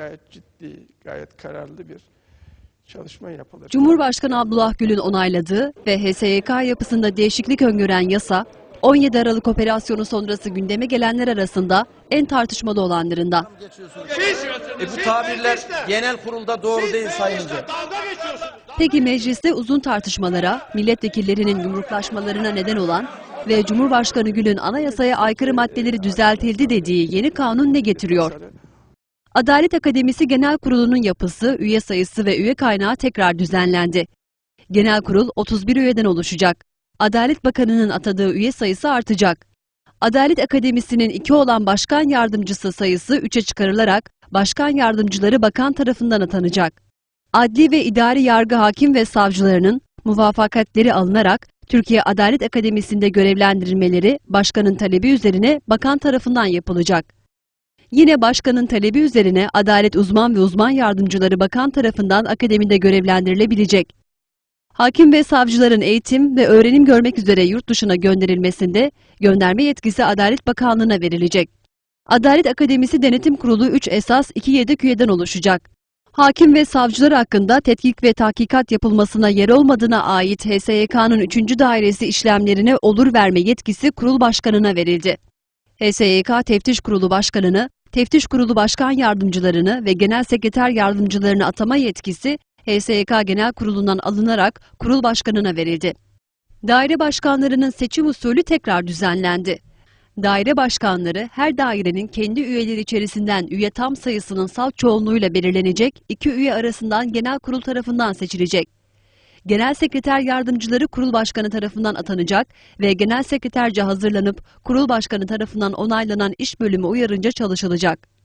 Gayet ciddi, gayet kararlı bir çalışma yapılır. Cumhurbaşkanı Abdullah Gül'ün onayladığı ve HSYK yapısında değişiklik öngören yasa, 17 Aralık operasyonu sonrası gündeme gelenler arasında en tartışmalı olanlarından. E bu tabirler genel kurulda doğru değil sayınca. Peki mecliste uzun tartışmalara, milletvekillerinin yumruklaşmalarına neden olan ve Cumhurbaşkanı Gül'ün anayasaya aykırı maddeleri düzeltildi dediği yeni kanun ne getiriyor? Adalet Akademisi Genel Kurulu'nun yapısı, üye sayısı ve üye kaynağı tekrar düzenlendi. Genel kurul 31 üyeden oluşacak. Adalet Bakanı'nın atadığı üye sayısı artacak. Adalet Akademisi'nin iki olan başkan yardımcısı sayısı 3'e çıkarılarak başkan yardımcıları bakan tarafından atanacak. Adli ve idari yargı hakim ve savcılarının muvafakatleri alınarak Türkiye Adalet Akademisi'nde görevlendirilmeleri başkanın talebi üzerine bakan tarafından yapılacak. Yine başkanın talebi üzerine adalet uzman ve uzman yardımcıları bakan tarafından akademide görevlendirilebilecek. Hakim ve savcıların eğitim ve öğrenim görmek üzere yurt dışına gönderilmesinde gönderme yetkisi Adalet Bakanlığı'na verilecek. Adalet Akademisi Denetim Kurulu 3 esas 2 yedek üyeden oluşacak. Hakim ve savcılar hakkında tetkik ve tahkikat yapılmasına yer olmadığına ait HSYK'nın 3. dairesi işlemlerine olur verme yetkisi kurul başkanına verildi. HSYK Teftiş Kurulu Başkanı'nı, Teftiş Kurulu Başkan Yardımcılarını ve Genel Sekreter Yardımcılarını atama yetkisi HSYK Genel Kurulu'ndan alınarak kurul başkanına verildi. Daire başkanlarının seçim usulü tekrar düzenlendi. Daire başkanları her dairenin kendi üyeleri içerisinden üye tam sayısının salt çoğunluğuyla belirlenecek, iki üye arasından genel kurul tarafından seçilecek. Genel sekreter yardımcıları kurul başkanı tarafından atanacak ve genel sekreterce hazırlanıp kurul başkanı tarafından onaylanan iş bölümü uyarınca çalışılacak.